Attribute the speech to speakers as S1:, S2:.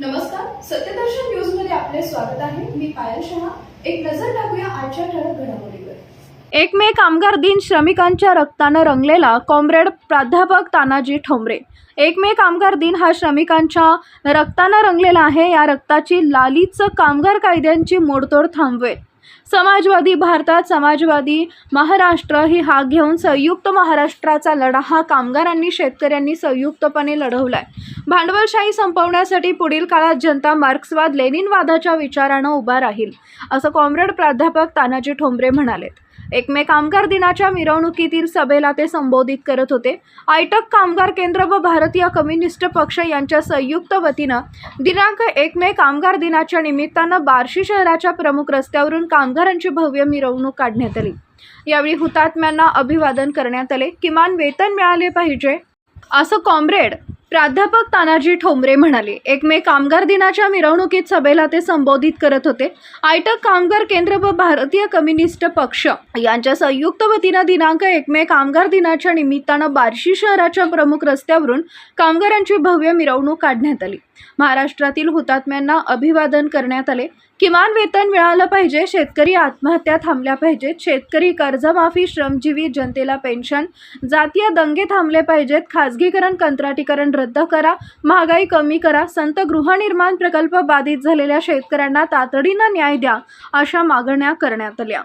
S1: नमस्कार सत्यदर्शन न्यूजमध्ये आपले स्वागत आहे. मी पायल शहा. एक नजर टाकूया आजच्या ठळक घडामोडीवर.
S2: एक मे कामगार दिन श्रमिकांच्या रक्तानं रंगलेला कॉम्रेड प्राध्यापक तानाजी ठोंबरे. एक मे कामगार दिन हा श्रमिकांच्या रक्तानं रंगलेला आहे. या रक्ताची लालीच कामगार कायद्यांची मोडतोड थांबवेल. समाजवादी भारतात समाजवादी महाराष्ट्र ही हाक घेऊन संयुक्त महाराष्ट्राचा लढा. हा कामगारांनी शेतकऱ्यांनी संयुक्तपणे लढवलाय. भांडवलशाही संपवण्यासाठी पुढील काळात जनता मार्क्सवाद लेनिनवादाच्या विचारानं उभा राहील असं कॉम्रेड प्राध्यापक तानाजी ठोंबरे म्हणालेत. एकमे कामगार दिनाच्या मिरवणुकीतील सभेला ते संबोधित करत होते. आयटक कामगार केंद्र व भारतीय कम्युनिस्ट पक्ष यांच्या संयुक्त वतीनं दिनांक एक मे कामगार दिनाच्या निमित्तानं बार्शी शहराच्या प्रमुख रस्त्यावरून कामगारांची भव्य मिरवणूक काढण्यात आली. यावेळी हुतात्म्यांना अभिवादन करण्यात आले. किमान वेतन मिळाले पाहिजे असं कॉम्रेड प्राध्यापक तानाजी ठोंबरे म्हणाले एक मे कामगार दिनाच्या मिरवणुकीत सभेला ते संबोधित करत होते. आयटक कामगार केंद्र व भारतीय कम्युनिस्ट पक्ष यांच्या संयुक्त वतीनं दिनांक एक मे कामगार दिनाच्या निमित्तानं बार्शी शहराच्या प्रमुख रस्त्यावरून कामगारांची भव्य मिरवणूक काढण्यात आली. महाराष्ट्रातील हुतात्म्यांना अभिवादन करण्यात आले. किमान वेतन मिळालं पाहिजे शेतकरी आत्महत्या थांबल्या पाहिजेत शेतकरी कर्जमाफी श्रमजीवी जनतेला पेन्शन जातीय दंगे थांबले पाहिजेत खाजगीकरण कंत्राटीकरण रद्द करा महागाई कमी करा संत गृहनिर्माण प्रकल्प बाधित झालेल्या शेतकऱ्यांना तातडीनं न्याय द्या अशा मागण्या करण्यात आल्या.